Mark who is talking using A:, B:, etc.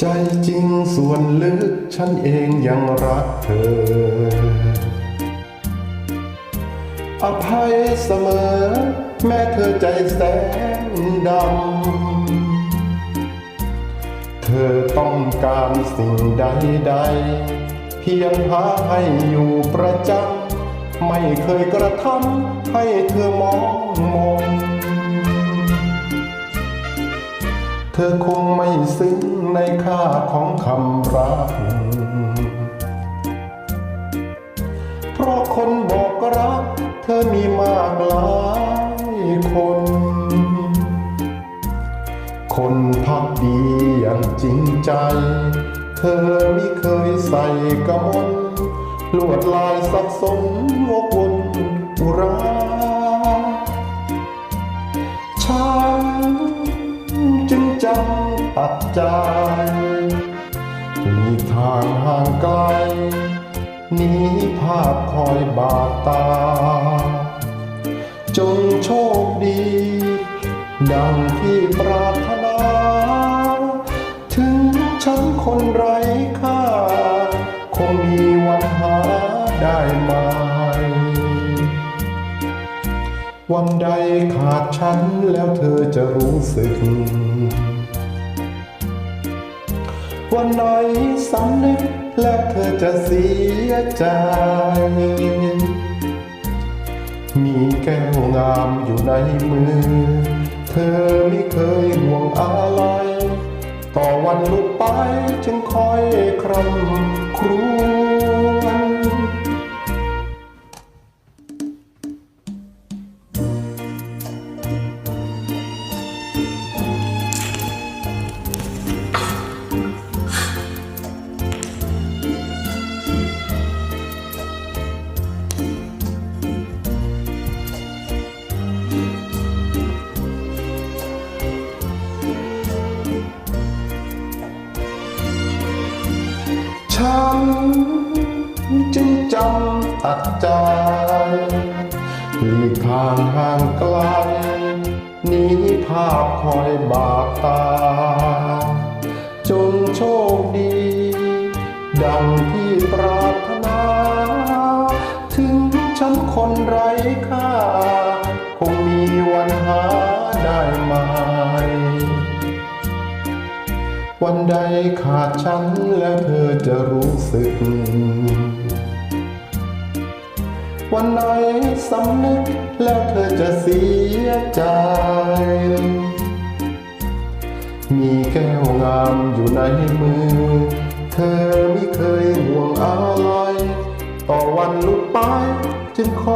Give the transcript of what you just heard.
A: ใจจริงส่วนลึกฉันเองยังรักเธอ อภัยเสมอ แม้เธอใจแสนดำ เธอต้องการสิ่งใดๆเพียงหาให้อยู่ประจำไม่เคยกระทำให้เธอมองมน เธอคงไม่ซึ้งในค่าของคำรัก เพราะคนบอกรัก เธอมีมากหลายคน คนพักดีอย่างจริงใจ เธอไม่เคยใส่กระมนลวดลายสับสนวกวนอุรา จึงจำตัดใจ มีทางห่างไกลหนีภาพคอยบาดตา จงโชคดี ดังที่ปรารถนา ถึงฉันคนไร้ค่า ฉันแล้วเธอจะรู้สึก วันไหนสำนึกแล้วเธอจะเสียใจ มีแก้วงามอยู่ในมือ เธอไม่เคยห่วงอะไร ต่อวันลุกไปจึงคอยครำ ฉันจึงจำตัดใจหลีกทางห่างไกลหนีภาพคอยบาดตา จงโชคดี ดังที่ปรารถนา ถึงฉันคนไร้ค่า คงมีวันหาได้ไห วันใดขาดฉันแล้วเธอจะรู้สึก วันไหนสำนึกแล้วเธอจะเสียใจ มีแก้วงามอยู่ในมือ เธอไม่เคยห่วงอะไร ต่อวันลุกไปจึงคอ